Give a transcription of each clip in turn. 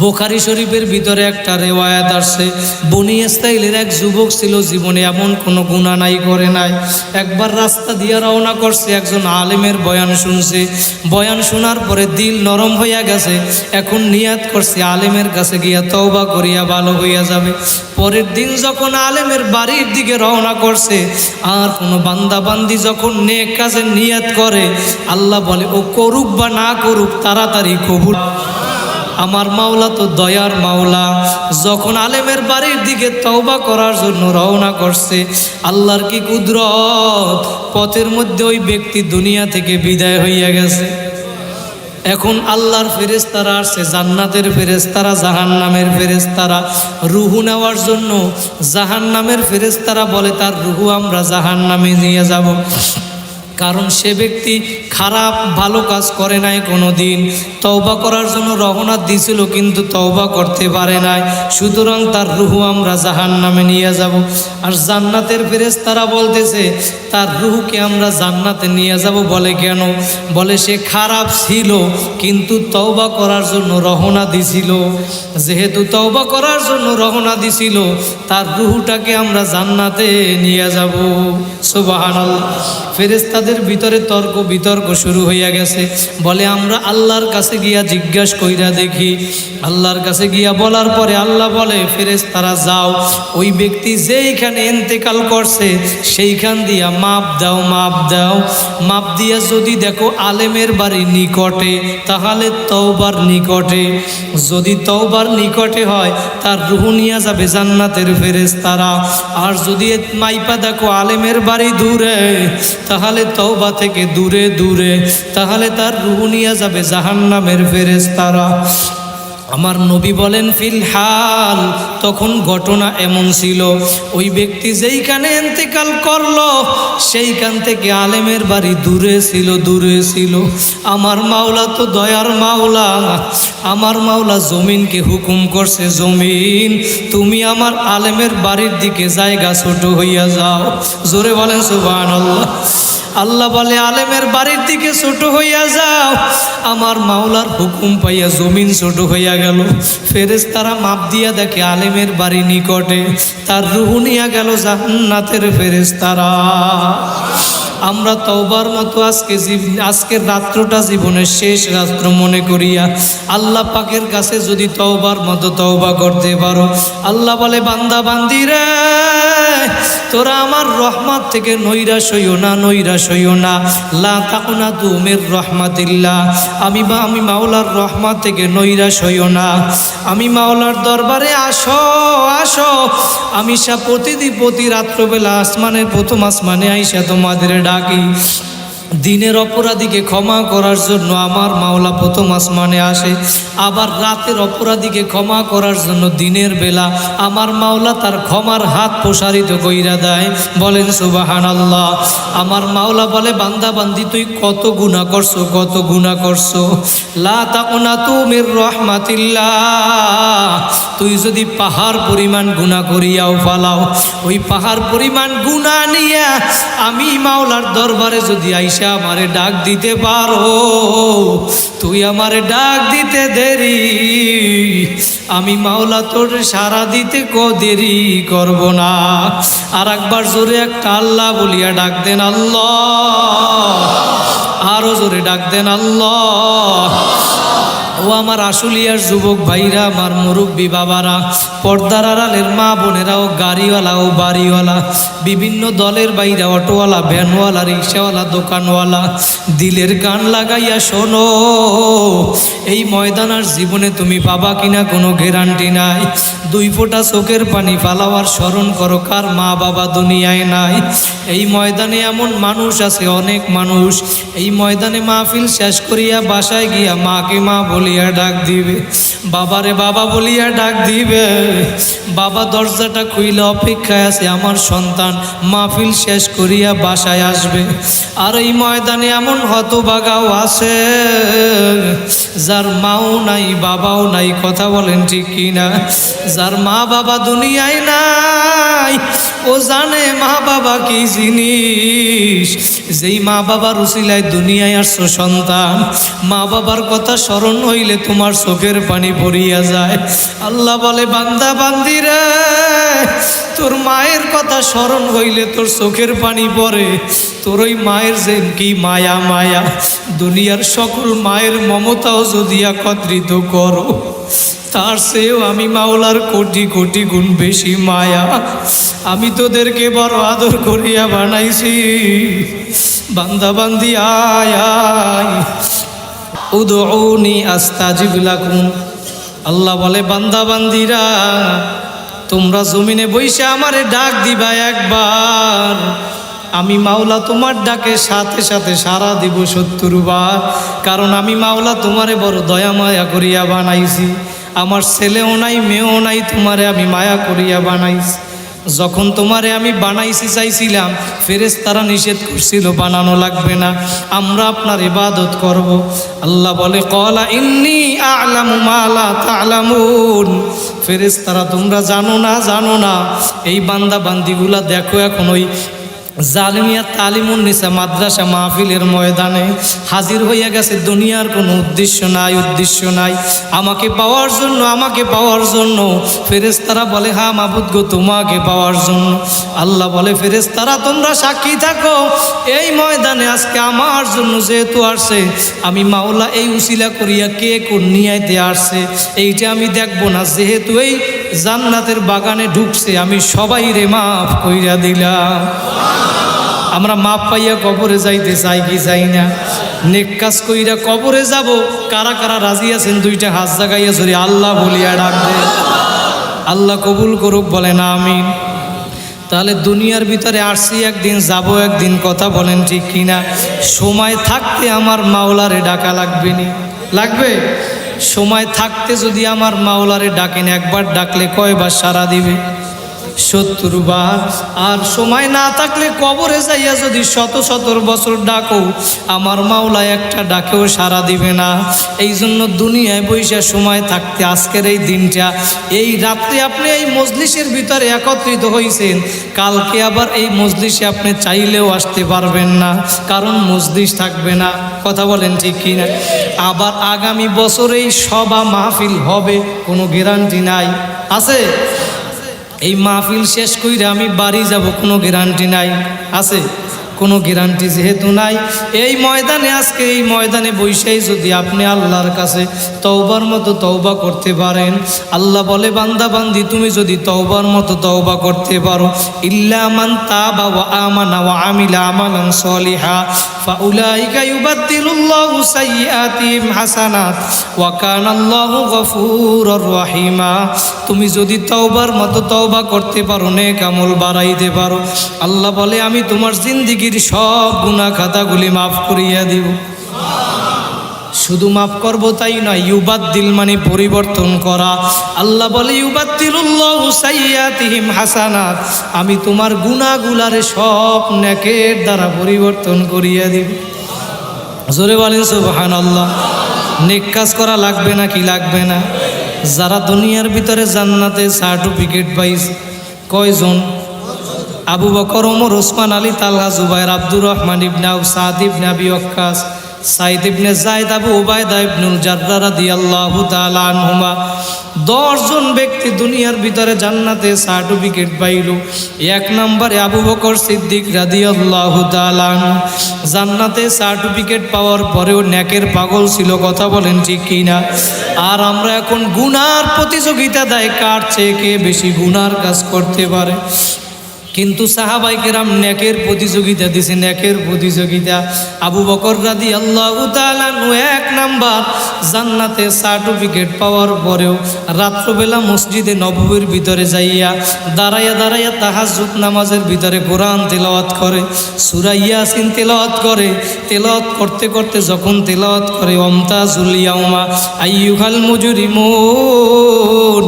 বোখারি শরীফের ভিতরে একটা রেওয়ায়াত আসছে। বনি ইসরাইলের এক যুবক ছিল, জীবনে এমন কোনো গুণা নাই, করে নাই। একবার রাস্তা দিয়ে রওনা করছে, একজন আলেমের বয়ান শুনছে। বয়ান শোনার পরে দিল নরম হইয়া গেছে। এখন নিয়াত করছে, আলেমের কাছে গিয়া তওবা করিয়া ভালো হইয়া যাবে। পরের দিন যখন আলেমের বাড়ির দিকে রওনা করছে, আর কোনো বান্দা বান্দি যখন নেক কাজে নিয়াত করে, আল্লাহ বলে, ও করুক বা না করুক, তাড়াতাড়ি কবুল আমার মাওলা তো দয়ার মাওলা। যখন আলেমের বাড়ির দিকে তওবা করার জন্য রওনা করছে, আল্লাহর কি কুদরত? পথের মধ্যে ওই ব্যক্তি দুনিয়া থেকে বিদায় হইয়া গেছে। এখন আল্লাহর ফেরেস্তারা আসছে, জান্নাতের ফেরেস্তারা জাহান্নামের ফেরেস্তারা রুহু নেওয়ার জন্য জাহান জাহান্নামের ফেরেস্তারা বলে, তার রুহু আমরা জাহান্নামে নিয়ে যাব। কারণ সে ব্যক্তি খারাপ, ভালো কাজ করে নাই কোনো দিন তওবা করার জন্য রহনা দিছিল কিন্তু তওবা করতে পারে নাই। সুতরাং তার রুহু আমরা জাহান নামে নিয়ে যাব। আর জান্নাতের ফেরেস তারা বলতেছে, তার রুহুকে আমরা জান্নাতে নিয়ে যাব বলে কেন? বলে, সে খারাপ ছিল কিন্তু তওবা করার জন্য রহনা দিছিল। যেহেতু তওবা করার জন্য রহনা দিছিল, তার রুহুটাকে আমরা জান্নাতে নিয়ে যাব। সুবাহান ফেরেস্তাদের ভিতরে তর্ক বিতর্ক শুরু হইয়া গেছে। বলে, আমরা আল্লাহর কাছে গিয়া জিজ্ঞাস কইরা দেখি। আল্লাহর কাছে গিয়া বলার পরে আল্লাহ বলে ফেরেস তারা যাও। ওই ব্যক্তি যেইখানে এন্তেকাল করছে, সেইখান দিয়া মাপ দাও মাপ দাও। মাপ দিয়া যদি দেখো আলেমের বাড়ি নিকটে, তাহলে তওবার নিকটে। যদি তওবার নিকটে হয়, তার রুহু নিয়ে যাবে জান্নাতের ফেরেস্তারা আর যদি মাইপা দেখো আলেমের বাড়ি দূরে, তাহলে তওবা থেকে দূরে দূরে। তাহলে তার রুহু নিয়ে যাবে জাহান্নামের ফেরেস্তারা আমার নবী বলেন ফিলহাল তখন ঘটনা এমন ছিল, ওই ব্যক্তি যেইখানে এন্তেকাল করল, সেইখান থেকে আলেমের বাড়ি দূরে ছিল দূরে ছিল। আমার মাওলা তো দয়ার মাওলা। আমার মাওলা জমিনকে হুকুম করছে, জমিন, তুমি আমার আলেমের বাড়ির দিকে জায়গা ছোট হইয়া যাও। জোরে বলেন সুবান আল্লাহ আল্লাহ বলে, আলেমের বাড়ির দিকে ছোট হইয়া যাও। আমার মাওলার হুকুম পাইয়া জমিন ছোট হইয়া গেল। ফেরেস তারা মাপ দিয়া দেখে, আলেমের বাড়ি নিকটে। তার রুহু নিয়া গেল জান্নাতের ফেরেস তারা আমরা তওবার মতো আজকে আজকের রাত্রটা জীবনের শেষ রাত্র মনে করিয়া আল্লাহ পাকের কাছে যদি তওবার মতো তওবা করতে পারো। আল্লাহ বলে, বান্দা, বান্দি রে, তোরা আমার রহমত থেকে নৈরাশ হইও না, নৈরাশ হইও না। লা তাকুনা তুমের রহমাতিল্লাহ। আমি বা আমি মাওলার রহমত থেকে নৈরাশ হইও না। আমি মাওলার দরবারে আসো আসো। আমি সা প্রতিদিন প্রতি রাত্রবেলা আসমানের প্রথম আসমানে আইসা তোমাদের ডাকি। দিনের অপরাধীকে ক্ষমা করার জন্য আমার মাওলা প্রথম আসমানে আসে, আবার রাতের অপরাধীকে ক্ষমা করার জন্য দিনের বেলা আমার মাওলা তার ক্ষমার হাত প্রসারিত কইরা দেয়। বলেন সুবাহান আল্লাহ আমার মাওলা বলে, বান্দা বান্দি, তুই কত গুণা করছ, কত গুণা করছ? লা তাকুনা তুমির রহমাতিল্লাহ, তুই যদি পাহাড় পরিমাণ গুণা করিয়াও ফালাও ওই পাহাড় পরিমাণ গুণা নিয়ে আমি মাওলার দরবারে যদি আইসা আমারে ডাক দিতে পারো? তুই আমার ডাক দিতে দেরি। আমি মাওলা তোর সারা দিতে ক দেরি করব না। আর একবার জোরে একটা আল্লাহ বলিয়া ডাক দেন আল্লাহ। আরও জোরে ডাক দেন আল্লাহ। ও আমার আশুলিয়ার যুবক ভাইরা, আমার মুরব্বী বাবারা, পর্দার আড়ালের মা বোনেরা ও গাড়িওয়ালা ও বাড়িওয়ালা, বিভিন্ন দলের বাইরা অটোওয়ালা, ভ্যানওয়ালা, রিক্সাওয়ালা, দোকানওয়ালা, দিলের গান লাগাইয়া শোনো, এই ময়দানার জীবনে তুমি পাবা কিনা কোনো গ্যারান্টি নাই। দুই ফোঁটা চোখের পানি ফালাওয়ার স্মরণ করো, কার মা বাবা দুনিয়ায় নাই। এই ময়দানে এমন মানুষ আছে, অনেক মানুষ। এই ময়দানে মাহফিল শেষ করিয়া বাসায় গিয়া মাকে মা বলিয়া ডাক দিবে। বাবারে বাবা বলিয়া ডাক দিবে। বাবা দরজাটা খুইলে অপেক্ষায় আছে আমার সন্তান। মাহফিল শেষ করিয়া বাসায় আসবে। আর এই ময়দানে এমন হতবাগাও আছে। যার মাও নাই, বাবাও নাই, কথা বলেন ঠিক কিনা? যার মা বাবা দুনিয়ায় নাই ও জানে মা বাবা কি জিনিস? যেই মা বাবার উসিলায় দুনিয়ায় আসছো সন্তান, মা বাবার কথা স্মরণ হইলে তোমার চোখের পানি পড়িয়া যায়। আল্লাহ বলে, বান্দা বান্দিরে তোর মায়ের কথা স্মরণ হইলে তোর চোখের পানি পড়ে। তোর ওই মায়ের যে কি মায়া মায়া। দুনিয়ার সকল মায়ের মমতাও যদি একত্রিত করো। তার চেয়েও আমি মাওলার কোটি কোটি গুণ বেশি মায়া। আমি তোদেরকে বড় আদর করিয়া বানাইছি। বান্দা বান্দি, আয় আয়। উদৌনি আস্তাজিব লাকুম। আল্লাহ বলে, বান্দা বান্দিরা, তোমরা জমিনে বইসে আমারে ডাক দিবা একবার। আমি মাওলা তোমার ডাকে সাথে সাথে সারা দিব সত্তর কারণ আমি মাওলা তোমারে বড় দয়া মায়া করিয়া বানাইছি। আমার ছেলেও নাই, মেয়েও নাই, তোমারে আমি মায়া করিয়া বানাইছি। যখন তোমারে আমি বানাইছি চাইছিলাম ফেরেস তারা নিষেধ করছিল, বানানো লাগবে না, আমরা আপনার ইবাদত করব। আল্লাহ বলে, কলা ইন্নি আলামু মালা ফেরেস তারা তোমরা জানো না জানো না। এই বান্দা বান্দিগুলা দেখো এখন ওই জালিমিয়া তালিমুন নিসা মাদ্রাসা মাহফিলের ময়দানে হাজির হইয়া গেছে, দুনিয়ার কোনো উদ্দেশ্য নাই উদ্দেশ্য নাই। আমাকে পাওয়ার জন্য, আমাকে পাওয়ার জন্য। ফেরেশতারা বলে, হা মাবুদ গো, তোমাকে পাওয়ার জন্য। আল্লাহ বলে, ফেরেশতারা, তোমরা সাক্ষী থাকো। এই ময়দানে আজকে আমার জন্য যেহেতু আসছে, আমি মাওলা এই উসিলা করিয়া কে কোন নিয়াইতে আসছে? এইটা আমি দেখব না। যেহেতু এই জান্নাতের বাগানে ঢুকছে, আমি সবাই রে মাফ কইরা দিলাম। আমরা মাপ পাইয়া কবরে যাইতে চাই কি চাই না? নেক কাজ কইরা কবরে যাব, কারা কারা রাজি আছেন দুইটা হাত জাগাইয়া ধরে আল্লাহ বলিয়া ডাকবে আল্লাহ কবুল করুক বলে না আমি তাহলে দুনিয়ার ভিতরে আসছি, একদিন যাব, একদিন কথা বলেন ঠিক কিনা? সময় থাকতে আমার মাওলারে ডাকা লাগবে নি। লাগবে? সময় থাকতে যদি আমার মাওলারে ডাকেন, একবার ডাকলে কয়বার সারা দিবে? সত্তর বার। আর সময় না থাকলে কবরে যাইয়া যদি শত শতর বছর ডাকো, আমার মাওলা একটা ডাকেও সারা দিবে না। এই জন্য দুনিয়ায় বৈশা সময় থাকতে আজকের এই দিনটা, এই রাত্রে আপনি এই মজলিসের ভিতরে একত্রিত হয়েছেন কালকে আবার এই মজলিসে আপনি চাইলেও আসতে পারবেন না, কারণ মজলিস থাকবে না। কথা বলেন ঠিক কি না আবার আগামী বছরেই সভা মাহফিল হবে, কোনো গ্যারান্টি নাই। আছে? এই মাহফিল শেষ কইরে আমি বাড়ি যাব কোনো গ্যারান্টি নাই। আছে? কোনো গ্যারান্টি যেহেতু নাই। এই ময়দানে, আজকে এই ময়দানে বৈশাই যদি আপনি আল্লাহর কাছে তওবার মতো তওবা করতে পারেন, আল্লাহ বলে, বান্দা, বান্দি, তুমি যদি তওবার মতো তওবা করতে পারো, ইল্লা মান তাবা ওয়া আমানা ওয়া আমিলা আমালান সলিহা তুমি যদি তওবার মতো তওবা করতে পারো, নেক আমল বাড়াইতে পারো। আল্লাহ বলে, আমি তোমার জিন্দিগির সব গুনাহ খাতাগুলি মাফ করিয়া দিব। শুধু মাফ করব তাই নয়, ইউবাদ্দিল মানে পরিবর্তন করা। আল্লাহ বলে, ইউবাদ্দিলুল্লাহ সাইয়াতিহিম হাসানাত। আমি তোমার গুনাহগুলারে সব নেকের দ্বারা পরিবর্তন করিয়া দিব। জোরে বলেন সুবহান আল্লাহ নেক কাজ করা লাগবে না কি লাগবে না? যারা দুনিয়ার ভিতরে জান্নাতে সার্টিফিকেট পাইছে, কয়জন আবু বকর, ওমর ওসমান আলী, তালহা, জুবাইর, আব্দুর রহমান ইবনা সাদ ইবনে আবি ওয়াক্কাস সাইদ ইবনে জায়দ আবু উবায়দা ইবনুল জাররা রাদিয়াল্লাহু তাআলা আনহুমা। দশজন ব্যক্তি দুনিয়ার ভিতরে জান্নাতে সার্টিফিকেট পাইল। এক নম্বরে আবু বকর সিদ্দিক রাদিয়াল্লাহু তাআলা আনহু। জান্নাতে সার্টিফিকেট পাওয়ার পরেও ন্যাকের পাগল ছিল, কথা বলেন ঠিক কি না আর আমরা এখন গুনার প্রতিযোগিতা দেয়, কার চেয়ে কে বেশি গুনার কাজ করতে পারে? কিন্তু সাহাবাই কেরাম নেকের প্রতিযোগিতা দিছে। নেকের প্রতিযোগিতা আবু বকর রাদি আল্লাহ তালানু এক নাম্বার। জান্নাতে সার্টিফিকেট পাওয়ার পরেও রাত্রবেলা মসজিদে নববীর ভিতরে যাইয়া দাঁড়াইয়া দাঁড়াইয়া তাহাজুদ নামাজের ভিতরে কোরআন তেলাওয়াত করে সুরাইয়াসিন তেলাওয়াত করে। তেলাওয়াত করতে করতে যখন তেলাওয়াত করে, অমতাজুল ইয়াউমা আইয়ুহাল মুজরিমুন।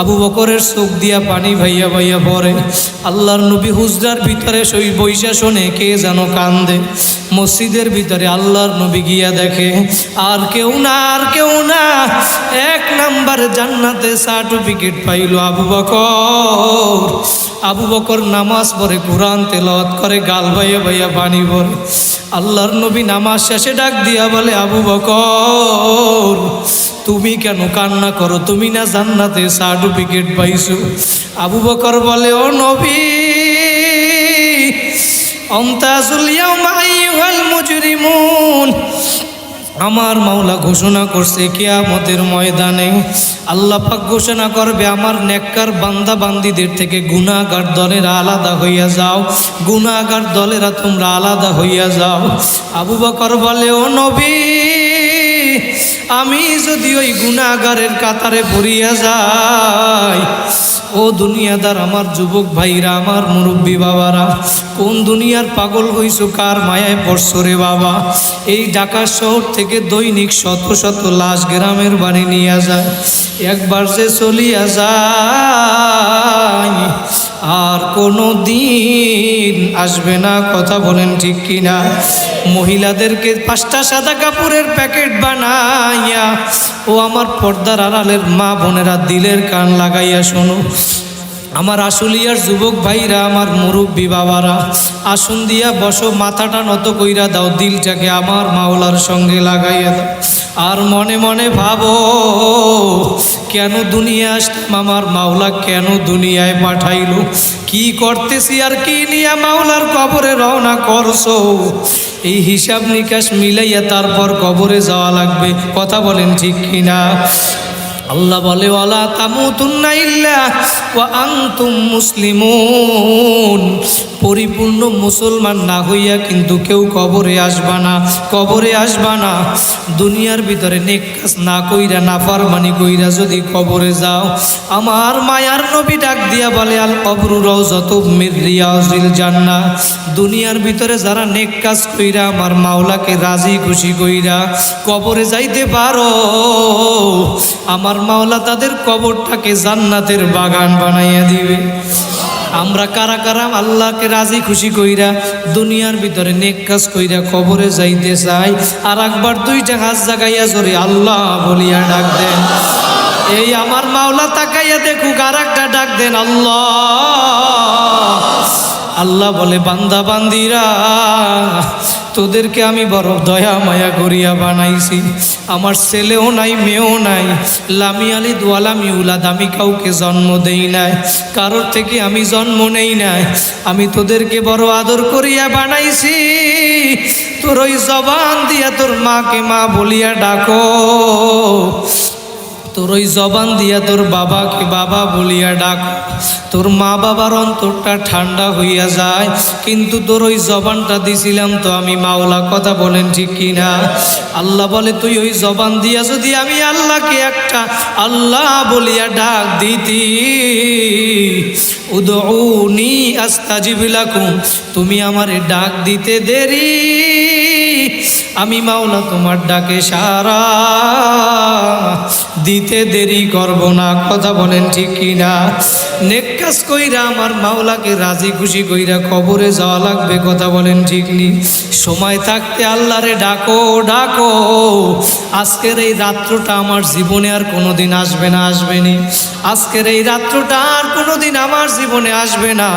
আবু বকরের চোখ দিয়া পানি ভাইয়া ভাইয়া পড়ে। আল্লাহর নবী হুজরার ভিতরে সই বৈশা শোনে, কে যেন কান্দে। মসজিদের ভিতরে আল্লাহর নবী গিয়া দেখে, আর কেউ না, আর কেউ না। এক নাম্বার জান্নাতে সার্টিফিকেট পাইল আবু বকর। আবু বকর নামাজ পড়ে, কোরআন তেলাওয়াত করে, গাল ভাইয়া ভাইয়া পানি ভরে। আল্লাহর নবী নামাজ শেষে ডাক দিয়া বলে, আবু বকর, তুমি কেন কান্না করো? তুমি না জান্নাতে সার্টিফিকেট পাইছো? আবু বকর বলে, ও নবী আমার মাওলা ঘোষণা করছে, কিয়ামতের ময়দানে আল্লাহ পাক ঘোষণা করবে, আমার নেককার বান্দা বান্দিদের থেকে গুনাহগার দলেরা আলাদা হইয়া যাও, গুনাহগার দলেরা তোমরা আলাদা হইয়া যাও। আবু বকর বলে, ও নবী, আমি যদি ওই গুনাহগারের কাতারে পড়িয়া যাই ও দুনিয়াদার আমার যুবক ভাইরা, আমার মুরব্বী বাবারা, কোন দুনিয়ার পাগল হইছো, কার মায়ায় পড়ছো রে বাবা? এই ঢাকা শহর থেকে দৈনিক শত শত লাশ গ্রামের বাড়ি নিয়ে যায়। একবার যে চলিয়া যায় আর কোনো দিন আসবে না, কথা বলেন ঠিক কিনা? মহিলাদেরকে পাঁচটা সাদা কাপড়ের প্যাকেট বানাইয়া, ও আমার পর্দার আড়ালের মা বোনেরা দিলের কান লাগাইয়া শোনো। আমার আশুলিয়ার যুবক ভাইরা, আমার মুরব্বী বাবারা, আসুন দিয়া বসো, মাথাটা নত কইরা দাও, দিলটাকে আমার মাওলার সঙ্গে লাগাইয়া দাও। আর মনে মনে ভাবো কেন দুনিয়া আসলাম আমার মাওলা কেন দুনিয়ায় পাঠাইল? কি করতেছি আর কি নিয়ে মাওলার কবরে রওনা করছ? এই হিসাব নিকাশ মিলাইয়া তারপর কবরে যাওয়া লাগবে। কথা বলেন ঠিক কিনা? আল্লাহ বলে, ওয়ালা তামুতুন্না ইল্লা ওয়া আনতুম মুসলিমুন। পরিপূর্ণ মুসলমান না হইয়া কিন্তু কেউ কবরে আসবা না, কবরে আসবা না। দুনিয়ার ভিতরে নেক কাজ না কইরা না ফারমানি কইরা যদি কবরে যাও, আমার মায়ার নবী ডাক দিয়া বলে, আল কবরু রওজাতু মির রিয়াজিল জান্নাহ। দুনিয়ার ভিতরে যারা নেক কাজ কইরা, আমার মাওলাকে রাজি খুশি কইরা কবরে যাইতে পারো। আমার মাওলা তাদের কবরটাকে জান্নাতের বাগান বানাইয়া দিবে। আমরা কারা কারা আল্লাহকে রাজি খুশি কইরা দুনিয়ার ভিতরে নেক কাজ কইরা কবরে যাইতে চাই, আর একবার দুইটা হাত জাগাইয়া জোরে আল্লাহ বলিয়া ডাক দেন। এই আমার মাওলা তাকাইয়া দেখুক আর একটা ডাক দেন, আল্লাহ। আল্লাহ বলে, বান্দা, বান্দিরা তোদেরকে আমি বড় দয়া, মায়া করিয়া বানাইছি। আমার ছেলেও নাই, মেয়েও নাই। লামি আলি দোয়ালামি উলাদ আমি কাউকে জন্ম দেই নাই। কারোর থেকে আমি জন্ম নেই নাই। আমি তোদেরকে বড় আদর করিয়া বানাইছি। তোর ওই জবান দিয়া তোর মাকে মা বলিয়া ডাকো। তোর ওই জবান দিয়া তোর বাবাকে বাবা বলিয়া ডাক। তোর মা বাবার অন্তরটা ঠান্ডা হইয়া যায়, কিন্তু তোর ওই জবানটা দিছিলাম তো আমি মাওলা, কথা বলেন ঠিক কিনা? আল্লাহ বলে, তুই ওই জবান দিয়া যদি আমি আল্লাহকে একটা আল্লাহ বলিয়া ডাক দিতি উদৌনি আস্তাজিব লাকুম, তুমি আমারে ডাক দিতে দেরি। আমি মাওলা তোমার ডাকে সারা। দিতে দেরি করব না কথা বলেন ঠিক কিনা। নেক কাজ কইরা আমার মাওলাকে রাজি খুশি কইরা কবরে যাওয়া লাগবে, কথা বলেন ঠিক নি। সময় থাকতে আল্লাহরে ডাকো ডাকো। আজকের এই রাত্রটা আমার জীবনে আর কোনোদিন আসবে না, আসবে নি। আজকের এই রাত্রটা আর কোনোদিন আমার জীবনে আসবে না।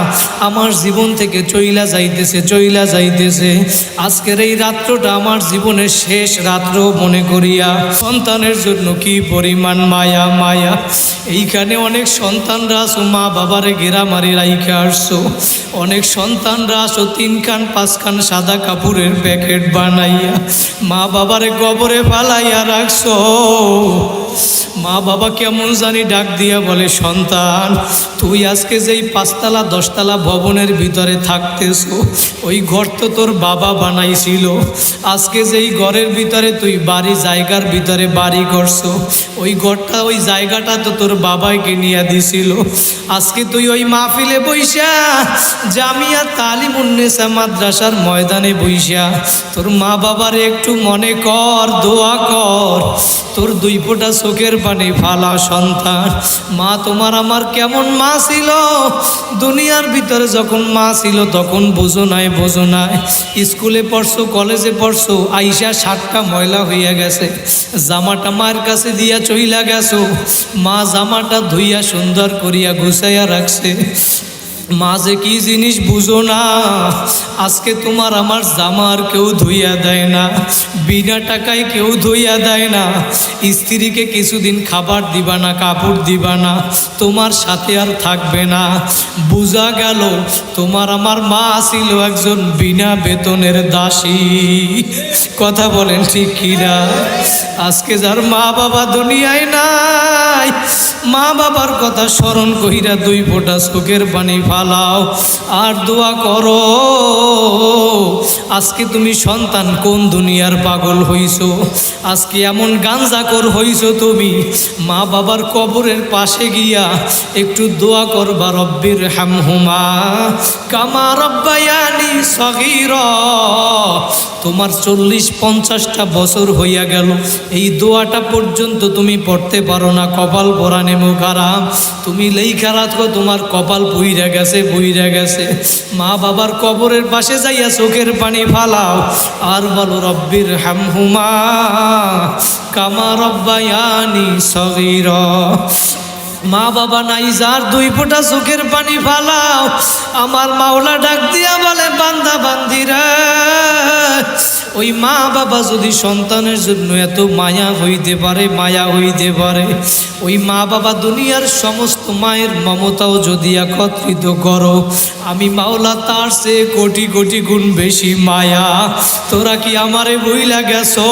আমার জীবন থেকে চইলা যাইতেছে চইলা যাইতেছে। আজকের এই রাত্রটা আমার জীবনের শেষ রাত্র মনে করিয়া, সন্তানের জন্য কি পরিমাণ মায়া মায়া। এইখানে অনেক সন্তানরা মা বাবারে গেরা মারি রাইখে আসছো। অনেক সন্তানরা আসো, তিন খান পাঁচ খান সাদা কাপড়ের প্যাকেট বানাইয়া মা বাবারে গবরে ফালাইয়া রাখছো। মা বাবা কেমন জানি ডাক দিয়া বলে, সন্তান, তুই আজকে যেই পাঁচতলা, দশতলা ভবনের ভিতরে থাকতেছ, ওই ঘর তো তোর বাবা বানাইছিল। আজকে যেই ঘরের ভিতরে তুই বাড়ি, জায়গার ভিতরে বাড়ি করছ, ওই ঘরটা, ওই জায়গাটা তো তোর বাবাইকে নিয়ে দিছিল। আজকে তুই ওই মাহফিলে বইসা, জামিয়া তালিম উন্নেসা মাদ্রাসার ময়দানে বইসা। তোর মা বাবার একটু মনে কর, দোয়া কর। তোর দুই ফোঁটা চোখের পানি ফালা সন্তান। মা তোমার আমার কেমন মা ছিল? দুনিয়ার ভিতরে যখন মা ছিল, তখন বোঝো নাই বোঝো নাই। স্কুলে পড়ছো, কলেজে পড়ছো, আইসা সাতটা ময়লা হইয়া গেছে। জামাটা মায়ের কাছে দিয়া চইলা গেছো। মা জামাটা ধুইয়া সুন্দর করিয়া গুছাইয়া aksi মাঝে কি জিনিস বুঝো না? আজকে তোমার আমার জামার কেউ ধুইয়া দেয় না, বিনা টাকায় কেউ ধুইয়া দেয় না। স্ত্রীকে কিছুদিন খাবার দিবা না, কাপড় দিবা না, তোমার সাথে আর থাকবে না। বোঝা গেল, তোমার আমার মা ছিল একজন বিনা বেতনের দাসী। কথা বলেন ঠিক কিনা? আজকে যার মা বাবা দুনিয়ায় নাই মা বাবার কথা স্মরণ কইরা দুই ফোঁটা চোখের পানি ফালাও আর দোয়া করো, আজকে তুমি সন্তান কোন দুনিয়ার পাগল হইছো? আজকে এমন গাঞ্জাকর হইছো তুমি, মা বাবার কবরের পাশে গিয়া একটু দোয়া করবা, রব্বির হামহুমা, কামা রব্বায়ানি সগীর তোমার চল্লিশ পঞ্চাশটা বছর হইয়া গেল। এই দোয়াটা পর্যন্ত তুমি পড়তে পারো না, কপাল পরানে মুখারাম তুমি লেইখা রাখো, তোমার কপাল বইরা গেছে বইরা গেছে। মা বাবার কবরের পাশে যাইয়া চোখের পানি ফালাও। আর বলো, রব্বির হামহুমা কামা রব্বায়ানি সগীর। মা বাবা নাই, যার দুই ফোঁটা চোখের পানি ফালাও আমার মাওলা ডাক দিয়া বলে, বান্দা বান্দিরা। ওই মা বাবা যদি সন্তানের জন্য এত মায়া হইতে পারে, মায়া হইতে পারে, ওই মা বাবা দুনিয়ার সমস্ত মায়ের মমতাও যদি একত্রিত করো, আমি মাওলা তার সে কোটি কোটি গুণ বেশি মায়া। তোরা কি আমারে বইলা গেছো?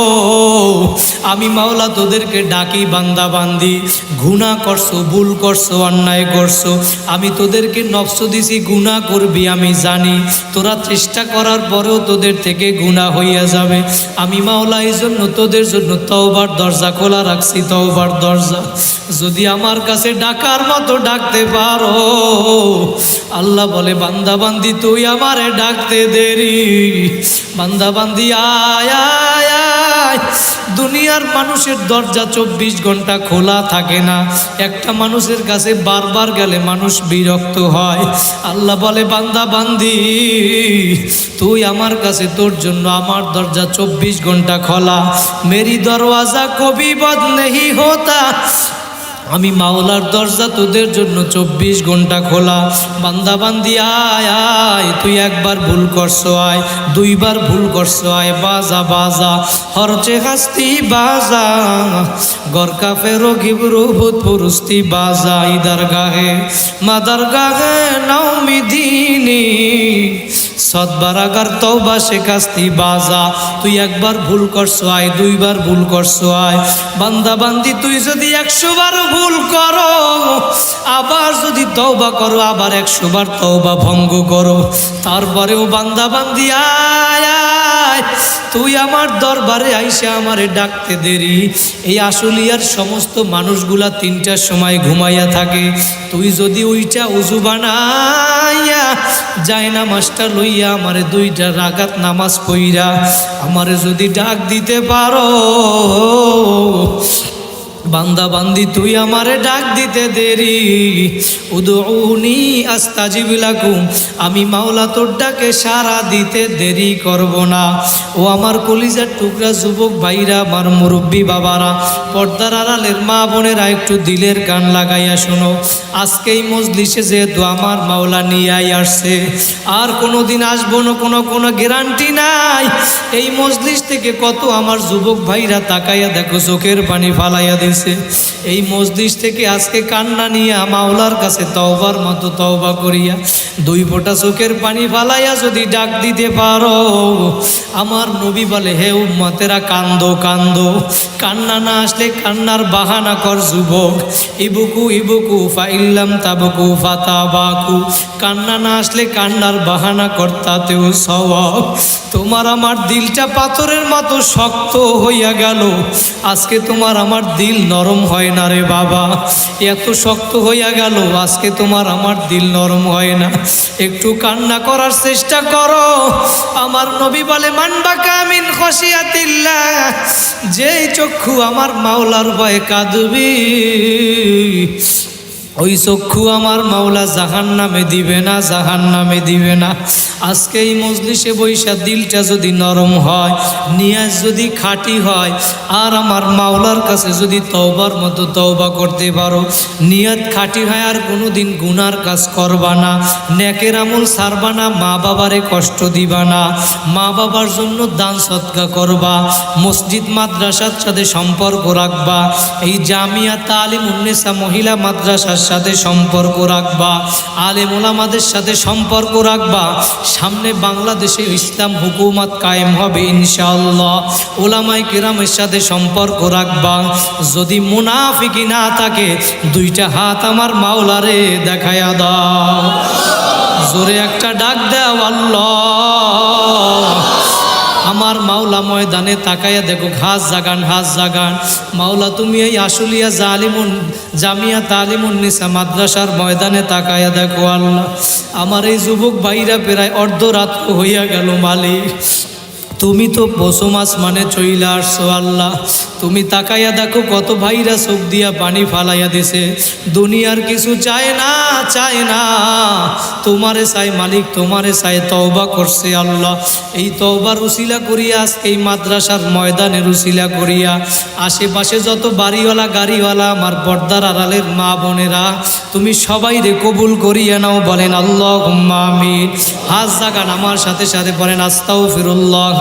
আমি মাওলা তোদেরকে ডাকি, বান্দা বান্দি গুণা করছ, ভুল করছ, অন্যায় করছ। আমি তোদেরকে নফস দিছি, গুণা করবি, আমি জানি। তোরা চেষ্টা করার পরেও তোদের থেকে গুণা হইয়া যাবে। আমি মাওলা, এই জন্য তোদের জন্য তওবার দরজা খোলা রাখছি, তওবার দরজা। যদি আমার কাছে ডাকার মতো ডাকতে পারো, আল্লাহ বলে বান্দাবান্দি তুই আমারে ডাকতে দেরি। বান্দা বান্দি আয় আয় আয়। দুনিয়ার মানুষের দরজা চব্বিশ ঘণ্টা খোলা থাকে না। একটা মানুষের কাছে বারবার গেলে মানুষ বিরক্ত হয়। আল্লাহ বলে, বান্দা, বান্দি, তুই আমার কাছে তোর জন্য আমার দরজা চব্বিশ ঘণ্টা খোলা। মেরি দরওয়াজা কবি বদ নেহি হোতা আমি মাওলার দরজা তোদের জন্য চব্বিশ ঘণ্টা খোলা। বান্দা বান্দি, আয় আয়, তুই একবার ভুল করছ, আয়, দুইবার ভুল করছ, আয়, বাজা বাজা, হরচে হাস্তি, বাজা গরকা ফেরো গিবরু ভূত পুরুস্তি, বাজা ইদার গাহে মাদার গাহে নাওমি দিনী সদবারাগার তওবা সে কাস্তি বাজা। তুই একবার ভুল করছ, আয় দুইবার ভুল করছ, আয়। বান্দা বান্দি তুই যদি একশো বার ভুল করো, আবার যদি তওবা করো, আবার একশো বার তওবা ভঙ্গ করো। তারপরেও বান্দা বান্দি আয়। তুই আমার দরবারে আইসে আমারে ডাকতে দেরি। এই আশুলিয়ার সমস্ত মানুষগুলা তিনটার সময় ঘুমাইয়া থাকে। তুই যদি ওইটা উজু বানাইয়া যায় না মাস্টার লইয়া আমার দুইটা রাগাত নামাজ পইরা আমার যদি ডাক দিতে পারো বান্দা বান্দি তুই আমারে ডাক দিতে দেরি। উদৌনি আস্তাজিব লাকুম আমি মাওলা তোর ডাকে সারা দিতে দেরি করব না। ও আমার কলিজার টুকরা যুবক ভাইরা, আমার মুরব্বী বাবারা, পর্দার আড়ালের মা বোনেরা, একটু দিলের গান লাগাইয়া শোনো। আজকে এই মজলিসে যেহেতু আমার মাওলা নিয়ে আসছে, আর কোনো দিন আসব না, কোনো কোনো গ্যারান্টি নাই। এই মজলিস থেকে কত আমার যুবক ভাইরা তাকাইয়া দেখো, চোখের পানি ফালাইয়া দিছে এই মজলিস থেকে আজকে কান্না নিয়ে মাওলার কাছে তওবার মতো তওবা করিয়া দুই ফোঁটা চোখের পানি ফালাইয়া যদি ডাক দিতে পারো, আমার নবী বলে, হে উম্মতেরা, কান্দো কান্দো। কান্না না আসলে কান্নার বাহানা কর যুবক। ইবুকু ইবুকু, ফাইল্লাম তাবুকু, ফাতাবাকু। কান্না না আসলে কান্নার বাহানা কর, তাতেও সওয়াব। তোমার আমার দিলটা পাথরের মতো শক্ত হইয়া গেল। আজকে তোমার আমার দিল নরম হয় না রে বাবা। এত শক্ত হইয়া গেল, আজকে তোমার আমার দিল নরম হয় না। একটু কান্না করার চেষ্টা করো। আমার নবী বলে মানবা কামিন খসিয়াতিল্লা যেই চক্ষু আমার মাওলার ভয়ে কাঁদবি। ওই চক্ষু আমার মাওলা জাহান নামে দিবে না জাহান নামে দিবে না। আজকে এই মজলিসে বৈশা দিলটা যদি নরম হয়, নিয়াজ যদি খাঁটি হয়, আর আমার মাওলার কাছে যদি তওবার মতো তওবা করতে পারো নিয়াত খাঁটি হয় আর কোনো দিন গুনার কাজ করবা না। নেকের আমল সারবা না, মা বাবারে কষ্ট দিবা না। মা বাবার জন্য দান সৎকা করবা, মসজিদ মাদ্রাসার সাথে সম্পর্ক রাখবা। এই জামিয়া তালিম উন্নেসা মহিলা মাদ্রাসার সাথে সম্পর্ক রাখবা। আলেম ওলামাদের সাথে সম্পর্ক রাখবা। সামনে বাংলাদেশে ইসলাম হুকুমত কায়েম হবে ইনশাআল্লাহ। ওলামাই কেরামের সাথে সম্পর্ক রাখবা। যদি মুনাফিকি না থাকে, দুইটা হাত আমার মাওলারে দেখায়া দাও। জোরে একটা ডাক দাও, আল্লাহ। আমার মাওলা ময়দানে তাকাইয়া দেখো, ঘাস জাগান ঘাস জাগান। মাওলা, তুমি এই আশুলিয়া জালিমুন, জামিয়া তালিমুন নিসা মাদ্রাসার ময়দানে তাকাইয়া দেখো আল্লাহ। আমার এই যুবক ভাইরা প্রায় অর্ধরাত্র হইয়া গেল মালিক। তুমি তো পশু মানে চইলা আসছো, আল্লাহ। তুমি তাকাইয়া দেখো কত ভাইরা চোখ দিয়া পানি ফালাইয়া দিছে। দুনিয়ার কিছু চায় না চায় না। তোমারে চাই মালিক, তোমারে চাই তওবা করছে আল্লাহ। এই তওবার উসিলা করিয়া আজকে এই মাদ্রাসার ময়দানের উসিলা করিয়া, আশেপাশে যত বাড়িওয়ালা, গাড়িওয়ালা, আমার পর্দার আড়ালের মা বোনেরা, তুমি সবাই রে কবুল করিয়া নাও, বলেন আল্লাহ আমিন। হাজ জাগান আমার সাথে সাথে, বলেন আস্তাও ফিরুল্লাহ